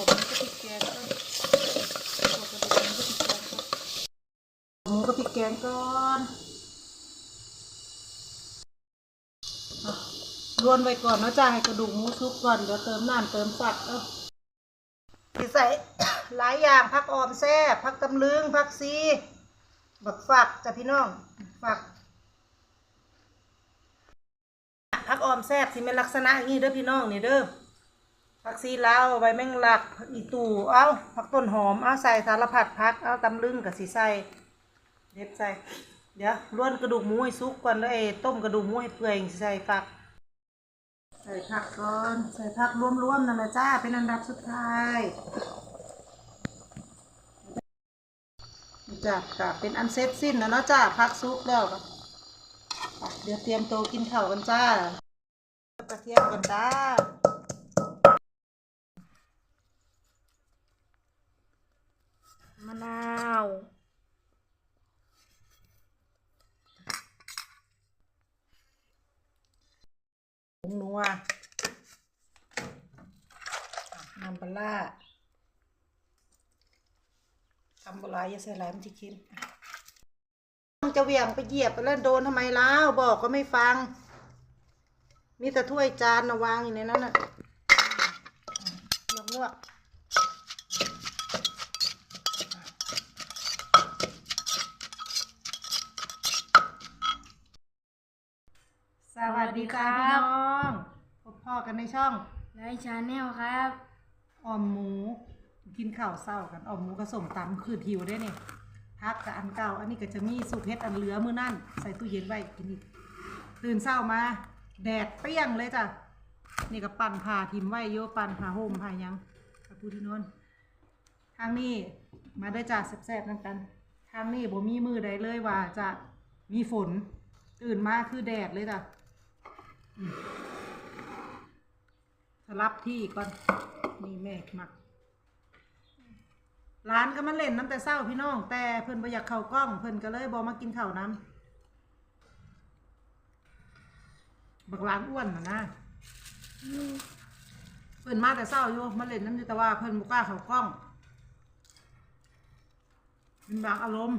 วมันก็พริกแกงก่อนขั่วกระดูกมันก็พริกแกงก่อนหมูก็พริกแกงก่อนรวนไว้ก่อนนะจ้าให้กระดูกหมูสุกก่อน เดี๋ยวเติมน้ำเติมฝักเออสิใส่หลายอย่างผักออมแซ่บผักตำลึงผักซีบักฝักจ้ะพี่น้องฝักผักออมแซ่บที่เป็นลักษณะอย่างนี้เด้อพี่น้องนี่เด้อ ผักซีลาวใบแมงลักอีตูเอาผักต้นหอมเอาใส่สารพัดผักเอาตำลึงกับสีใส่เด็ดใส่เดี๋ยวล้วนกระดูกหมูให้สุกก่อนแล้วไอ้ต้มกระดูกหมูให้เปื่อยสิใส่ฝัก ใส่ผักก่อนใส่ผักรวมๆนั่นแหละจ้าเป็นอันดับสุดท้ายจ้ะจ้ะเป็นอันเสร็จสิ้นแล้วเนาะจ้าผักสุกแล้วเดี๋ยวเตรียมโตกินข้าวกันจ้ากระเทียมกันจ้ามะนาว ผงนัว น้ำปลาทำปลาร้าอย่าใส่หลายมันจะเค็มจะเหวี่ยงไปเหยียบไปแล้วโดนทำไมเล่าบอกก็ไม่ฟัง มีแต่ถ้วยจานนะวางอยู่ในนั้นน่ะลวกลวกสวัสดีค่ะพี่น้องพบพ่อ กันในช่องไลฟ์ชาแนลครับ ออมหมู กินข้าวเศร้ากันออมหมูกระสมตำคือหิวได้เนี่ยพักกับอันเก่า อันนี้ก็จะมีสูตรเฮ็ดอันเหลือมื้อนั่นใส่ตู้เย็นไว้กินอีกตื่นเช้ามา แดดเปรี้ยงเลยจ้ะนี่ก็ปั่นผ่าทิมไว้โยปั่นผ่าห่มผ่าหยังกับผู้ที่นอนทางนี้มาได้อจ้ะแซ่บๆนั่นกัน ทางนี้บ่มีมือใดเลยว่าจะมีฝน ตื่นมาคือแดดเลยจ้ะอืมส ลับที่ก่อนนี่แม่มักร้านก็มาเล่นน้ำแต่เศร้าพี่น้อง แต่เพิ่นบ่อยากเข้ากล้อง เพิ่นก็เลยบ่มากินข้าน้ำบักร้านอ้วนนะนะเพิ่นมาแต่เศร้าอยู่มาเล่นน้ำอยู่แต่ว่าเพิ่นบ่กล้าเข้ากล้องเป็นบางอารมณ์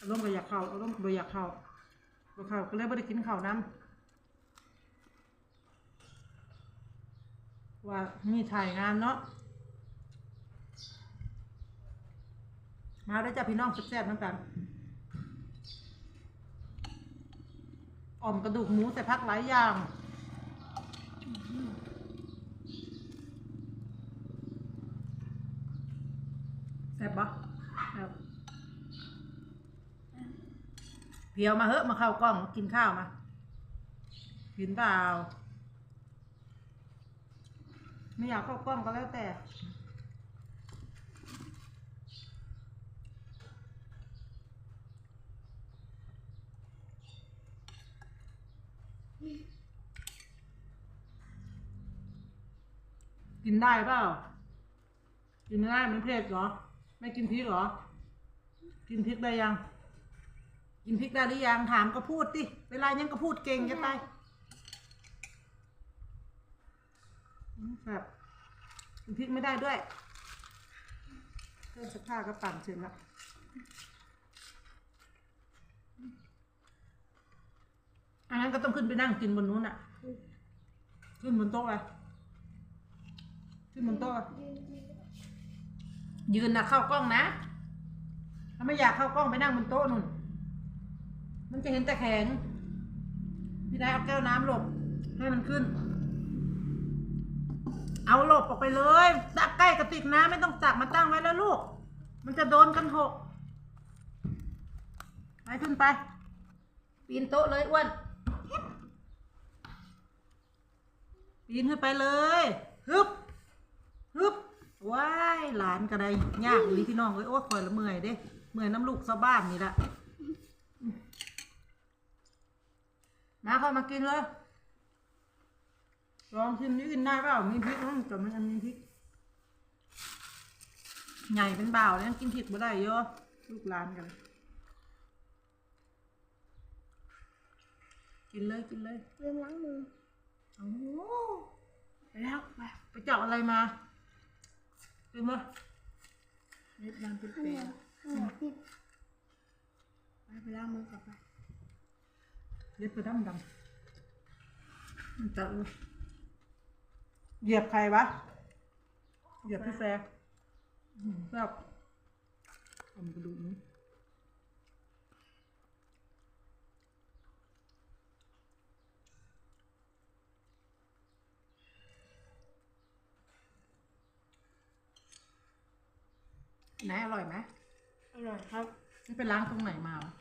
อารมณ์ก็อยากเข้าอารมณ์บ่อยากเข้าบ่เข้าก็เลยบ่ได้กินข้าน้ำ ว่ามีถ่ายงานเนาะมาได้จ้ะพี่น้องแซ่บๆน้ำกันอ่อมกระดูกหมูแต่พักหลายอย่างแซ่บปะแซ่บเพียวมาเหอะมาเข้ากล้องกินข้าวมากินเปล่า ไม่อยากเข้ากล้องก็แล้วแต่ กินได้เปล่า กินไม่ได้มันเผ็ดเหรอ ไม่กินพริกเหรอ กินพริกได้ยัง กินพริกได้หรือยังถามก็พูดดิเวลายังก็พูดเก่งจะตายอืม แบบกินพริกไม่ได้ด้วยเครื่องซักผ้าก็ปั่นเสร็จแล้วอันนั้นก็ต้องขึ้นไปนั่งกินบนนู้นอะ ขึ้นบนโต๊ะเลยขึ้นบนโต๊ะอะยืนนะเข้ากล้องนะ ถ้าไม่อยากเข้ากล้องไปนั่งบนโต๊ะนู่น มันจะเห็นแต่แข็ง พี่ได้เอาแก้วน้ำหลบให้มันขึ้น เอาหลบออกไปเลยตักใกล้กระติกน้ำไม่ต้องจับมาตั้งไว้แล้วลูก มันจะโดนกันหกไปขึ้นไป ปีนโต๊ะเลยอ้วนปีนขึ้นไปเลยฮึบฮึบว้ายหลานก็ไดยากเลยพี่น้องเอ้ยโอ้ยคอยละเมื่อยเด้เมื่อยน้ำลูกชาบ้านนี่แหละมาเข้ามากินเลย ลองชิมนี่กินได้เปล่ามีพริกมั้งแต่มันมีพริก ใหญ่เป็นบ่าวเนี่ยกินพริกไม่ได้เยอะลูกหลานกัน กินเลยกินเลยลืมล้างมือโอ้โหไปแล้วไปไปเจาะอะไรมากินไหมเม็ดมันเป็นเหเปนีรี้ยยววเหนียวติดไปไปล้างมือก่อนไปเย็บไปดำดำมันจะเหยียบใครวะ เหยียบพี่แฟร์อืมแบบเอามากระดูกนี้ไหนอร่อยไหมอร่อยครับนี่ไปล้างตรงไหนมาวะ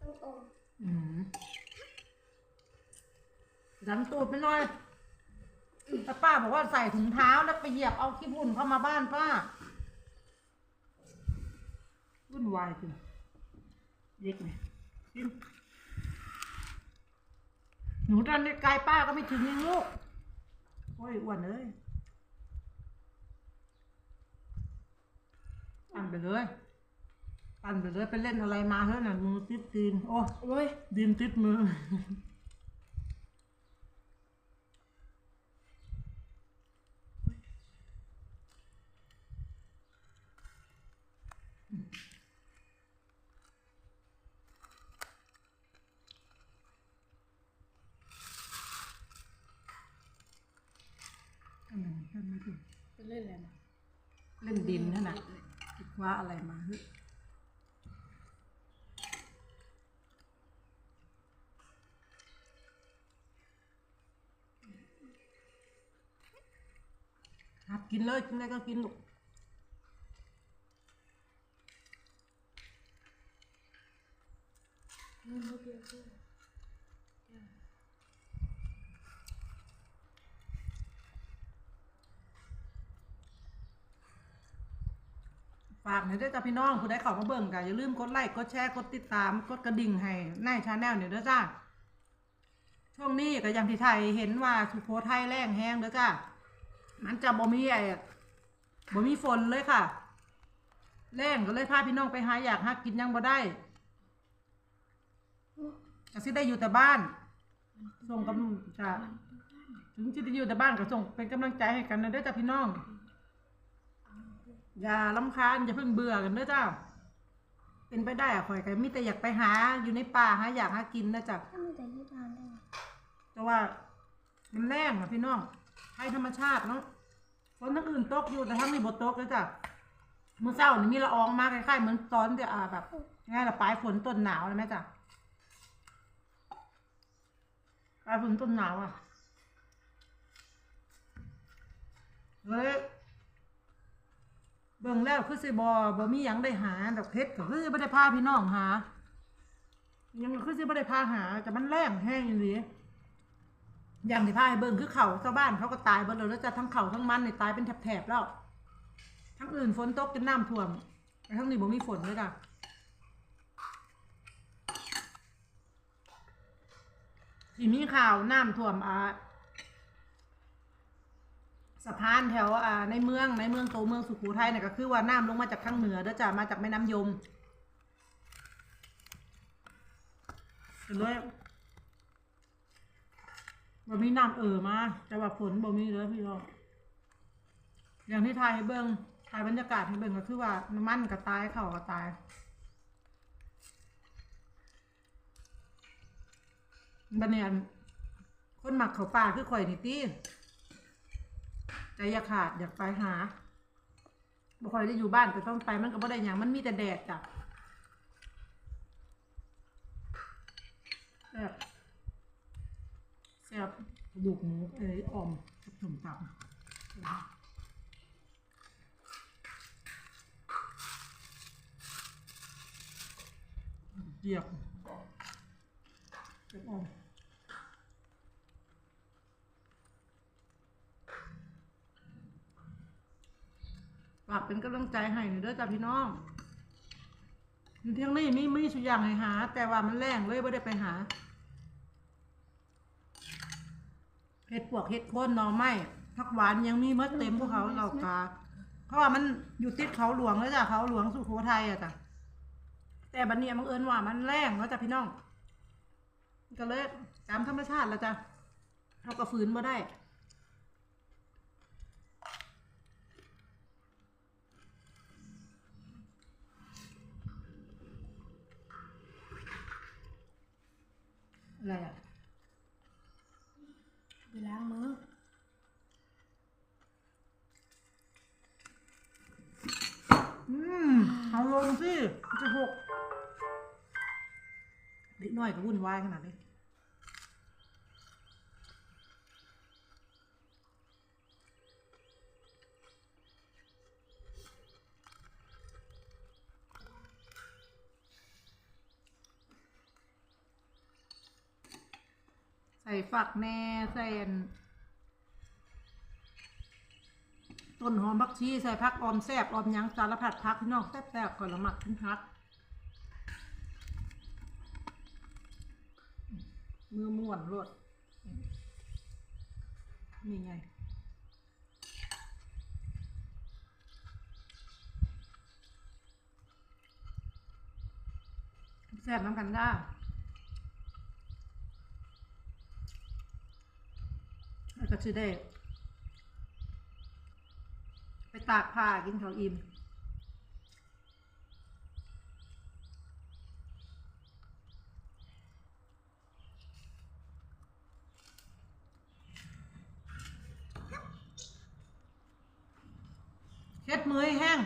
ต้องอมอืมดันตูดไปหน่อย แต่ป้าบอกว่าใส่ถุงเท้าแล้วไปเหยียบเอาขี้ฝุ่นเข้ามาบ้านป้าวุ่นวายจริงเย็กไหมกินหนูตอนนี้ไกลป้าก็ไม่ถึงยังลูกโอ้ยอ้วนเลยปั่นไปเลยปั่นไปเลยไปเล่นอะไรมาเฮ้ยน่ะมือติดตีนโอ้โอ้ยดินติดมือ อันนั้นอันนั้น ไปเล่นอะไรมา เล่ นดินนั่นน่ะว่าอะไรมาฮ้ยครับกินเลยกินอะไรก็กินลูกอืมลูกเดียวด้วย ฝากหน่อยด้วยจ้าพี่น้องผู้ใดเข้ามาเบิ่งกันอย่าลืมกดไลค์กดแชร์กดติดตามกดกระดิ่งให้ในชาแนลเนี่ยด้อจ้าช่วงนี้ก็อย่างที่ไทยเห็นว่าสุโขทัยแรงแห้งเด้อจ้ามันจะบ่มีไอ้บ่มีฝนเลยค่ะ แรงก็เลยพาพี่น้องไปหาอยากหากินยังบ่ได้ก็สิได้อยู่แต่บ้าน ส่งกำจะถึงจะได้อยู่แต่บ้านก็ส่งเป็นกำลังใจให้กันนะเด้อจ้าพี่น้อง อย่าลำคาญอย่าเพิ่งเบื่อกันเด้อจ้า เป็นไปได้อะข่อยก็มีแต่อยากไปหาอยู่ในป่าหาอยากหากินนะจ๊ะถ้ามีแต่ที่ทานได้ไงแต่ว่ามันแรงอะพี่น้องให้ธรรมชาติเนาะฝนทั้งอื่นตกอยู่แต่ทั้งนี้บตกเลยจ้ะเมื่อเช้านี่มีละอองมาคล้ายๆเหมือนตอนที่อ่าแบบง่ายละปลายฝนต้นหนาวเลยไหมจ๊ะปลายฝนต้นหนาวอะเลย เบิ่งแล้วคือสิบอบอมีหยังได้หาดอกเพชรก็คือไม่ได้พาพี่น้องหายังคือสิไม่ได้พาหาแต่มันแรงแห้งอย่างนี้อย่างที่พาให้เบิ่งคือเขาชาวบ้านเขาก็ตายเบิดเลยแล้วจะทั้งเขาทั้งมันนี่ตายเป็นแถบๆแล้วทั้งอื่นฝนตกจนน้ำท่วมแต่ทั้งนี้บ่มีฝนเลยจ้ะที่มีข่าวน้ำท่วมอ่า สะพานแถวอ่าในเมืองในเมืองโตเมืองสุโขทัยเนี่ยก็คือว่าน้ำลงมาจากทางเหนือเด้อจ้ะมาจากแม่น้ำยมก็เลยบ่มีน้ำเอ่อมาแต่ว่าฝนบ่มีเลยพี่น้องอย่างที่ถ่ายให้เบิ่งถ่ายบรรยากาศให้เบิ่งก็คือว่าน้ำมันก็ตายเข่าก็ตายบันเนี่ยคนหมักเขาป่าคือข่อยนี่ตี้ ใจอยากขาดอยากไปหาบ่ค่อยได้อยู่บ้านแต่ต้องไปมันก็บ่ได้หยังมันมีแต่แดดจ้ะแซ่บแซ่บกระดูกหมูเอ้ยอ่อมกับส้มตำเจียบกับอ่อม ฝากเป็นกำลังใจให้หน่อยเด้อจ้าพี่น้องอยู่เที่ยงนี้มีมีสุอย่างให้หา แต่ว่ามันแรงเลยไม่ได้ไปหาเห็ดปวกเห็ดโคนหน่อไม้ผักหวานยังมีเมดเต็มพวกเขาเรากาเพราะว่ามันอยู่ติดเขาหลวงแล้วจ้ะเขาหลวงสุโขทัยอะจ้ะแต่บันเนี้ยบังเอิญว่ามันแรงแล้วจ้ะพี่น้อง ก็เลยตามธรรมชาติแล้วจ้ะเขาก็ฝืนมาได้ อะไรอะไปล้างมืออืมเอาลงสิมันจะหกเด็กน้อยก็วุ่นวายขนาดนี้ ส่ฝักแหน่ใส่อันต้นหอมบักชีใส่พักออมแซบออมหยังสารพัดพักพี่น้องแซ่บๆก่อนละหมักขึ้นพักมือม่วนรวดนี่ไงแซ่บน้ำกันได้แล้ว ก็จะได้ ไปตากผ้ากินข้าวอิ่มเช็ดมือให้แห้ง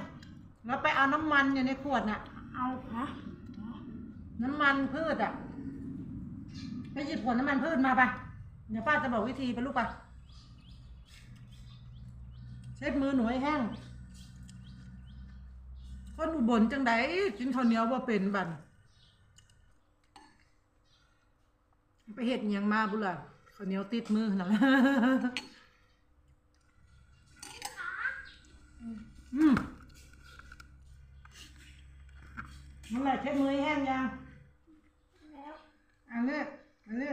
แล้วไปเอาน้ำมันอยู่ในขวดน่ะ เอาฮะน้ำมันพืชอะ ไปหยิบขวดน้ำมันพืชมาไป เดี๋ยวป้าจะบอกวิธีไปลูกไป เช็ดมือหนูให้แห้งคนอุบลจังไดกินข้าวเหนียวบ่เป็นบันไปเห็ดยังมาบุล่ะข้าวเหนียวติดมือนั่นแหละอืมนั่นแหละเช็ดมือให้แห้งยังแล้วอันนี้อันนี้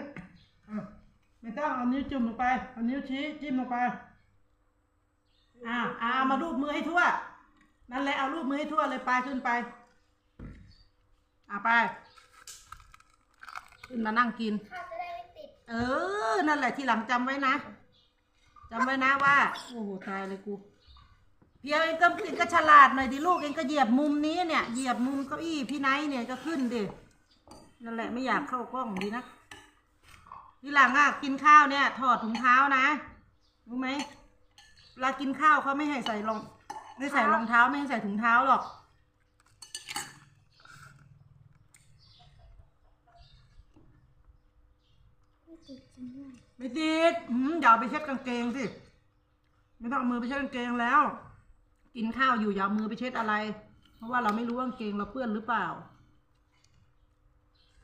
ไม่ต้องเอานิ้วจุ่มลงไปเอานิ้วชี้จิ้มลงไป อ่าอ่าเอามารูปมือให้ทั่ว นั่นแหละเอารูปมือให้ทั่วเลยไปขึ้นไปอ่าไป ขึ้นมานั่งกิน ข้าวจะได้ไม่ติดเออ นั่นแหละทีหลังจำไว้นะจำไว้นะว่า โอ้โหตายเลยกู เพียวเองก็เองก็ฉลาดหน่อยดิลูกเองก็เหยียบมุมนี้เนี่ย เหยียบมุมเก้าอี้พี่ไนท์เนี่ยก็ขึ้นดิ นั่นแหละไม่อยากเข้ากล้องดีนะทีหลังอะกินข้าวเนี่ย ถอดถุงเท้านะ รู้ไหม เวลากินข้าวเขาไม่ให้ใส่รอง ไม่ใส่รองเท้าไม่ให้ใส่ถุงเท้าหรอก ไม่ติดจริงด้วยไม่ติดหืมอย่าเอาไปเช็ดกางเกงสิ ไม่ต้องเอามือไปเช็ดกางเกงแล้ว กินข้าวอยู่อย่าเอามือไปเช็ดอะไร เพราะว่าเราไม่รู้ว่ากางเกงเราเปื้อนหรือเปล่า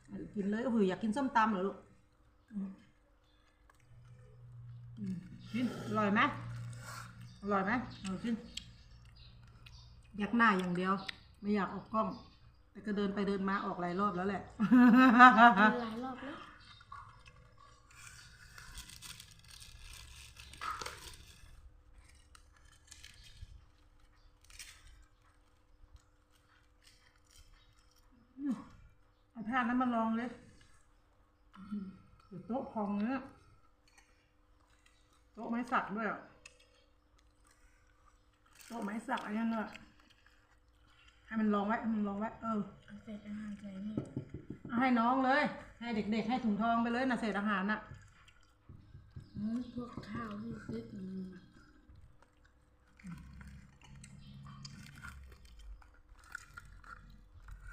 เออกินเลยโอ้โหอยากกินส้มตำเหรอลูกอืมอืมกินอร่อยไหม อร่อยไหมเอากินยักหน้าอย่างเดียว ไม่อยากออกกล้อง แต่ก็เดินไปเดินมาออกหลายรอบแล้วแหละ หลายรอบแล้วเอาผ้านั้นมาลองเลยเดี๋ยวโต๊ะพองเนื้อโต๊ะไม้สักด้วยอะ โต๊ะไม้สักอันนี้เนอะให้มันลองไว้ให้มันลองไว้ เออเอาเศษอาหารใส่นี่เอาให้น้องเลย ให้เด็กๆ ให้ถุงทองไปเลยนะเศษอาหารน่ะอืมพวกข้าวที่ซื้ออืม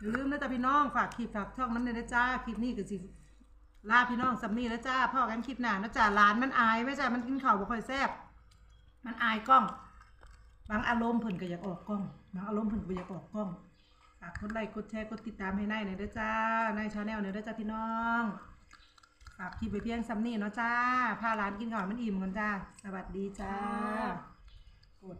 อย่าลืมนะจ๊ะพี่น้องฝากคลิปฝากช่องน้ำเลยนะจ้าคลิปนี้ก็สิลาพี่น้องสำนีแล้วจ้าพ่อกันคลิปหน้านะจ้าหลานมันอายไม่จ้ามันกินข้าวบ่ค่อยแซ่บมันอายกล้อง บางอารมณ์เพิ่นก็อยากออกกล้อง บางอารมณ์เพิ่นก็อยากออกกล้องฝากกดไลค์กดแชร์กดติดตามให้นายหน่อยด้วยจ้านายชาแนลหน่อยด้วยจ้าพี่น้องฝากคลิปไปเพียงสำนี่เนาะจ้าพาร้านกินก่อนมันอิ่มกันจ้า สวัสดีจ้ากด